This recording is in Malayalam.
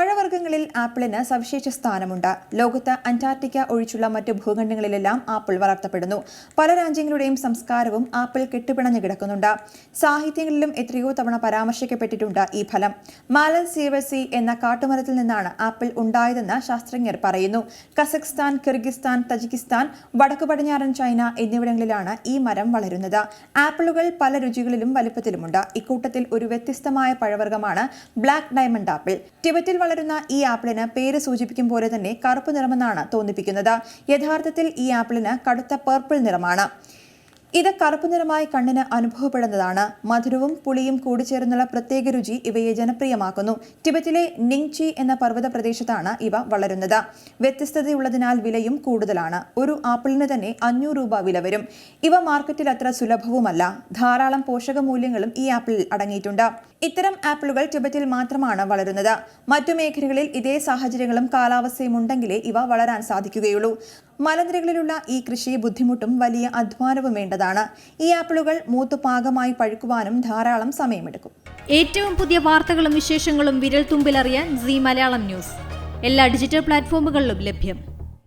പഴവർഗങ്ങളിൽ ആപ്പിളിന് സവിശേഷ സ്ഥാനമുണ്ട്. ലോകത്ത് അന്റാർട്ടിക്ക ഒഴിച്ചുള്ള മറ്റ് ഭൂഖണ്ഡങ്ങളിലെല്ലാം ആപ്പിൾ വളർത്തപ്പെടുന്നു. പല രാജ്യങ്ങളുടെയും സംസ്കാരവും ആപ്പിൾ കെട്ടുപിണഞ്ഞു കിടക്കുന്നുണ്ട്. സാഹിത്യങ്ങളിലും എത്രയോ തവണ പരാമർശിക്കപ്പെട്ടിട്ടുണ്ട് ഈ ഫലം. മാലൻ സീവസി എന്ന കാട്ടുമരത്തിൽ നിന്നാണ് ആപ്പിൾ ഉണ്ടായതെന്ന് ശാസ്ത്രജ്ഞർ പറയുന്നു. കസഖ്സ്ഥാൻ കിർഗിസ്ഥാൻ തജിക്കിസ്ഥാൻ വടക്കു പടിഞ്ഞാറൻ ചൈന എന്നിവിടങ്ങളിലാണ് ഈ മരം വളരുന്നത്. ആപ്പിളുകൾ പല രുചികളിലും വലുപ്പത്തിലുമുണ്ട്. ഇക്കൂട്ടത്തിൽ ഒരു വ്യത്യസ്തമായ പഴവർഗമാണ് ബ്ലാക്ക് ഡയമണ്ട് ആപ്പിൾ. ടിബറ്റിൽ വളരുന്ന ഈ ആപ്പിളിന് പേര് സൂചിപ്പിക്കും പോലെ തന്നെ കറുപ്പ് നിറമെന്നാണ് തോന്നിപ്പിക്കുന്നത്. യഥാർത്ഥത്തിൽ ഈ ആപ്പിളിന് കടുത്ത പർപ്പിൾ നിറമാണ്. ഇത് കറുപ്പ് നിറമായി കണ്ണിന് അനുഭവപ്പെടുന്നതാണ്. മധുരവും പുളിയും കൂടിച്ചേർന്നുള്ള പ്രത്യേക രുചി ഇവയെ ജനപ്രിയമാക്കുന്നു. ടിബറ്റിലെ നിങ്ചി എന്ന പർവത പ്രദേശത്താണ് ഇവ വളരുന്നത്. വ്യത്യസ്തതയുള്ളതിനാൽ വിലയും കൂടുതലാണ്. ഒരു ആപ്പിളിന് തന്നെ അഞ്ഞൂറ് രൂപ വില വരും. ഇവ മാർക്കറ്റിൽ അത്ര സുലഭവുമല്ല. ധാരാളം പോഷകമൂല്യങ്ങളും ഈ ആപ്പിളിൽ അടങ്ങിയിട്ടുണ്ട്. ഇത്തരം ആപ്പിളുകൾ ടിബറ്റിൽ മാത്രമാണ് വളരുന്നത്. മറ്റു മേഖലകളിൽ ഇതേ സാഹചര്യങ്ങളും കാലാവസ്ഥയും ഉണ്ടെങ്കിലേ ഇവ വളരാൻ സാധിക്കുകയുള്ളൂ. മലനിരകളിലുള്ള ഈ കൃഷി ബുദ്ധിമുട്ടും വലിയ അധ്വാനവും വേണ്ടതാണ്. ഈ ആപ്പിളുകൾ മൂത്തു പാകമായി പഴുക്കുവാനും ധാരാളം സമയമെടുക്കും. ഏറ്റവും പുതിയ വാർത്തകളും വിശേഷങ്ങളും വിരൽ തുമ്പിലറിയാൻ സി മലയാളം ന്യൂസ്. എല്ലാ ഡിജിറ്റൽ പ്ലാറ്റ്ഫോമുകളിലും ലഭ്യം.